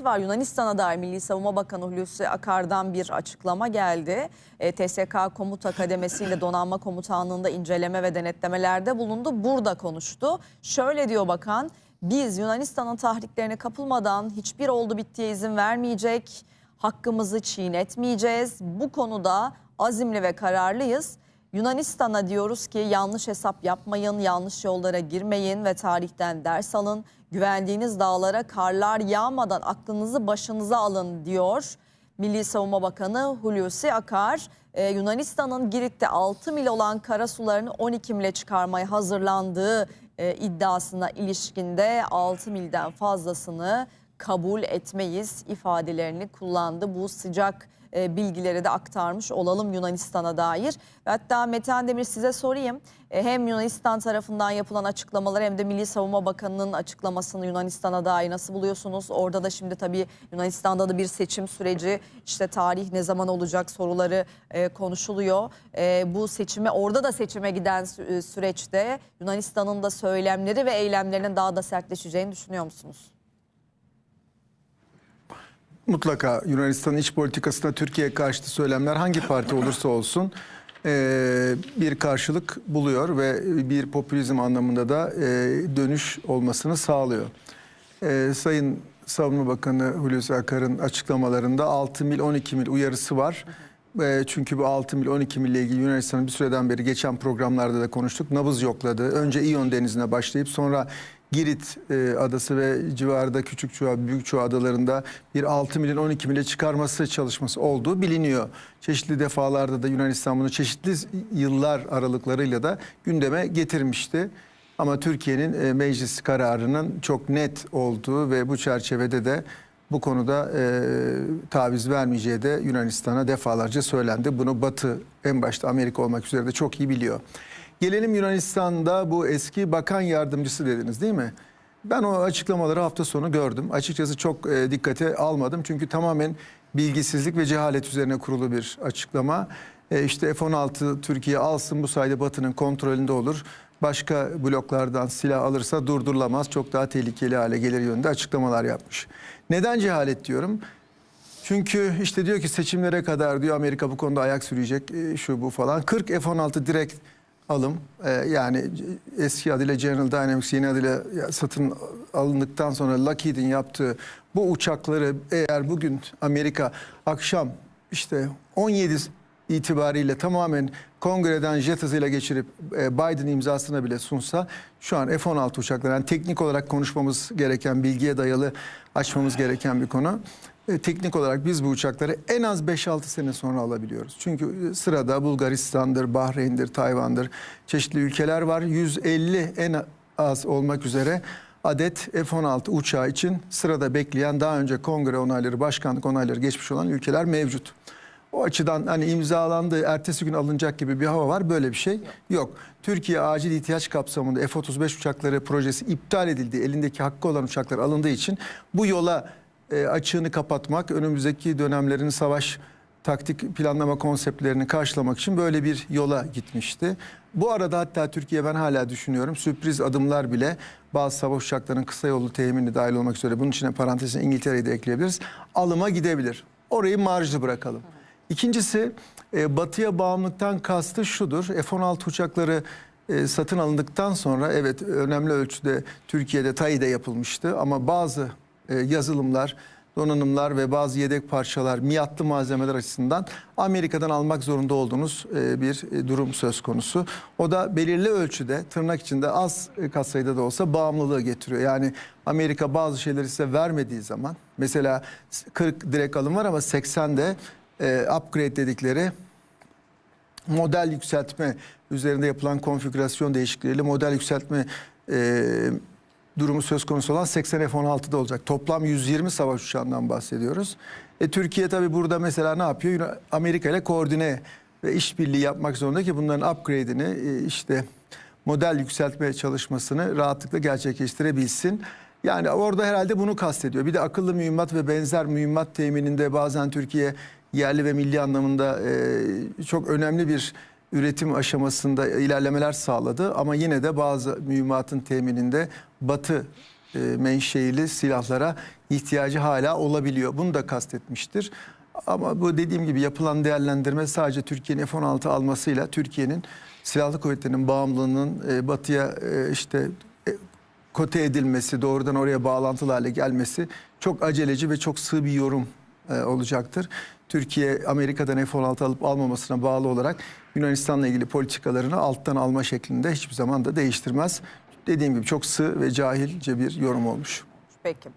var. Yunanistan'a dair Milli Savunma Bakanı Hulusi Akar'dan bir açıklama geldi. E, TSK Komuta Kademesi ile Donanma Komutanlığı'nda inceleme ve denetlemelerde bulundu. Burada konuştu. Şöyle diyor bakan, biz Yunanistan'ın tahriklerine kapılmadan hiçbir oldu bittiye izin vermeyecek, hakkımızı çiğnetmeyeceğiz. Bu konuda azimli ve kararlıyız. Yunanistan'a diyoruz ki yanlış hesap yapmayın, yanlış yollara girmeyin ve tarihten ders alın. Güvendiğiniz dağlara karlar yağmadan aklınızı başınıza alın diyor. Milli Savunma Bakanı Hulusi Akar, Ee, Yunanistan'ın Girit'te 6 mil olan kara sularını 12 mile çıkarmaya hazırlandığı e, iddiasına ilişkinde 6 milden fazlasını kabul etmeyiz ifadelerini kullandı. Bu sıcak e, bilgileri de aktarmış olalım Yunanistan'a dair. Hatta Metehan Demir size sorayım. E, hem Yunanistan tarafından yapılan açıklamaları hem de Milli Savunma Bakanı'nın açıklamasını Yunanistan'a dair nasıl buluyorsunuz? Orada da şimdi tabii Yunanistan'da da bir seçim süreci işte tarih ne zaman olacak soruları e, konuşuluyor. Bu seçime orada da seçime giden sü- süreçte Yunanistan'ın da söylemleri ve eylemlerinin daha da sertleşeceğini düşünüyor musunuz? Mutlaka Yunanistan'ın iç politikasında Türkiye karşıtı söylemler hangi parti olursa olsun eee, bir karşılık buluyor ve bir popülizm anlamında da eee, dönüş olmasını sağlıyor. Eee, Sayın Savunma Bakanı Hulusi Akar'ın açıklamalarında 6 mil 12 mil uyarısı var. Çünkü bu 6 mil 12 mil ile ilgili Yunanistan'ın bir süreden beri geçen programlarda da konuştuk. Nabız yokladı. Önce İyon Denizi'ne başlayıp sonra Girit e, adası ve civarında Küçükçuğa, Büyükçuğa adalarında bir 6 milin 12 mile çıkarması çalışması olduğu biliniyor. Çeşitli defalarda da Yunanistan bunu çeşitli yıllar aralıklarıyla da gündeme getirmişti. Ama Türkiye'nin e, meclis kararının çok net olduğu ve bu çerçevede de bu konuda e, taviz vermeyeceği de Yunanistan'a defalarca söylendi. Bunu Batı en başta Amerika olmak üzere de çok iyi biliyor. Gelelim Yunanistan'da bu eski bakan yardımcısı dediniz değil mi? Ben o açıklamaları hafta sonu gördüm. Açıkçası çok e, dikkate almadım. Çünkü tamamen bilgisizlik ve cehalet üzerine kurulu bir açıklama. E, işte F-16 Türkiye alsın bu sayede Batı'nın kontrolünde olur. Başka bloklardan silah alırsa durdurulamaz. Çok daha tehlikeli hale gelir yönünde açıklamalar yapmış. Neden cehalet diyorum? Çünkü işte diyor ki seçimlere kadar diyor Amerika bu konuda ayak sürecek e, şu bu falan. 40 F-16 direkt alım e, yani eski adıyla General Dynamics yeni adıyla satın alındıktan sonra Lockheed'in yaptığı bu uçakları eğer bugün Amerika akşam işte 17 itibariyle tamamen kongreden jet hızıyla geçirip e, Biden imzasına bile sunsa şu an F-16 uçakları yani teknik olarak konuşmamız gereken bilgiye dayalı açmamız gereken bir konu. E, teknik olarak biz bu uçakları en az 5-6 sene sonra alabiliyoruz. Çünkü e, sırada Bulgaristan'dır, Bahreyn'dir, Tayvan'dır çeşitli ülkeler var. 150 en az olmak üzere adet F-16 uçağı için sırada bekleyen daha önce kongre onayları, başkanlık onayları geçmiş olan ülkeler mevcut. O açıdan hani imzalandı, ertesi gün alınacak gibi bir hava var. Böyle bir şey yok. Türkiye acil ihtiyaç kapsamında F-35 uçakları projesi iptal edildi. Elindeki hakkı olan uçaklar alındığı için bu yola e, açığını kapatmak, önümüzdeki dönemlerin savaş taktik planlama konseptlerini karşılamak için böyle bir yola gitmişti. Bu arada hatta Türkiye ben hala düşünüyorum sürpriz adımlar bile bazı savaş uçaklarının kısa yollu temini dahil olmak üzere bunun içine parantezine İngiltere'yi de ekleyebiliriz. Alıma gidebilir. Orayı marjlı bırakalım. İkincisi e, batıya bağımlılıktan kastı şudur. F-16 uçakları e, satın alındıktan sonra evet önemli ölçüde Türkiye'de TAİ'de yapılmıştı ama bazı e, yazılımlar, donanımlar ve bazı yedek parçalar, miyatlı malzemeler açısından Amerika'dan almak zorunda olduğunuz e, bir e, durum söz konusu. O da belirli ölçüde tırnak içinde az e, katsayıda da olsa bağımlılığı getiriyor. Yani Amerika bazı şeyleri size vermediği zaman mesela 40 direkt alım var ama 80 de e, upgrade dedikleri model yükseltme üzerinde yapılan konfigürasyon değişiklikleriyle model yükseltme durumu söz konusu olan 80 F-16'da olacak. Toplam 120 savaş uçağından bahsediyoruz. E, Türkiye tabi burada mesela ne yapıyor? Amerika ile koordine ve işbirliği yapmak zorunda ki bunların upgrade'ini e, işte model yükseltme çalışmasını rahatlıkla gerçekleştirebilsin. Yani orada herhalde bunu kastediyor. Bir de akıllı mühimmat ve benzer mühimmat temininde bazen Türkiye yerli ve milli anlamında e, çok önemli bir üretim aşamasında ilerlemeler sağladı. Ama yine de bazı mühimmatın temininde Batı e, menşeili silahlara ihtiyacı hala olabiliyor. Bunu da kastetmiştir. Ama bu dediğim gibi yapılan değerlendirme sadece Türkiye'nin F-16 almasıyla Türkiye'nin silahlı kuvvetlerinin bağımlılığının e, batıya e, işte e, kote edilmesi, doğrudan oraya bağlantılı hale gelmesi çok aceleci ve çok sığ bir yorum e, olacaktır. Türkiye Amerika'dan F-16 alıp almamasına bağlı olarak Yunanistan'la ilgili politikalarını alttan alma şeklinde hiçbir zaman da değiştirmez. Dediğim gibi çok sığ ve cahilce bir yorum olmuş. Peki.